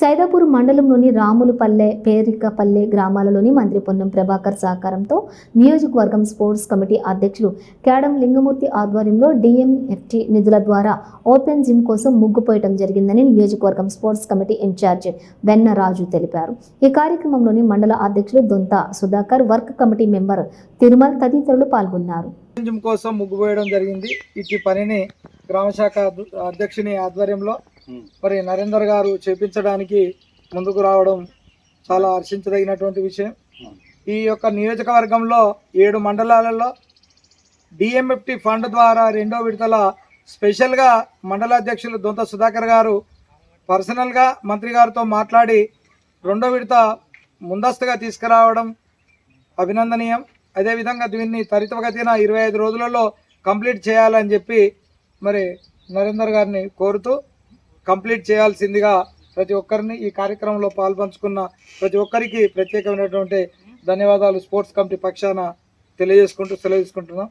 సైదాపూర్ మండలంలోని రాములపల్లె పేరికపల్లె గ్రామాలలోని మంత్రి పొన్నం ప్రభాకర్ సహకారంతో నియోజకవర్గం స్పోర్ట్స్ కమిటీ అధ్యక్షులు కేడం లింగమూర్తి ఆధ్వర్యంలో డిఎంఎఫ్టి నిధుల ద్వారా ఓపెన్ జిమ్ కోసం ముగ్గుపోయటం జరిగిందని నియోజకవర్గం స్పోర్ట్స్ కమిటీ ఇన్ఛార్జ్ వెన్నరాజు తెలిపారు. ఈ కార్యక్రమంలోని మండల అధ్యక్షులు Donta Sudhakar work committee member Tirumal తదితరులు పాల్గొన్నారు. జిమ్ కోసం ముగ్గుపోయడం జరిగింది. ఇట్టి పనిని గ్రామశాఖ అధ్యక్షుని ఆధ్వర్యంలో మరి నరేందర్ గారు చేపించడానికి ముందుకు రావడం చాలా హర్షించదగినటువంటి విషయం. ఈ యొక్క నియోజకవర్గంలో ఏడు మండలాలలో డిఎంఎఫ్టి ఫండ్ ద్వారా రెండో విడతల స్పెషల్గా మండల అధ్యక్షులు దొంత సుధాకర్ గారు పర్సనల్గా మంత్రి గారితో మాట్లాడి రెండో విడత ముందస్తుగా తీసుకురావడం అభినందనీయం. అదేవిధంగా దీన్ని త్వరితగతిన ఇరవై ఐదు రోజులలో కంప్లీట్ చేయాలని చెప్పి మరి నరేందర్ గారిని కోరుతూ కంప్లీట్ చేయాల్సిందిగా ప్రతి ఒక్కరిని ఈ కార్యక్రమంలో పాల్పంచుకున్న ప్రతి ఒక్కరికి ప్రత్యేకమైనటువంటి ధన్యవాదాలు స్పోర్ట్స్ కమిటీ పక్షాన తెలియజేసుకుంటూ సెలవు తీసుకుంటున్నాం.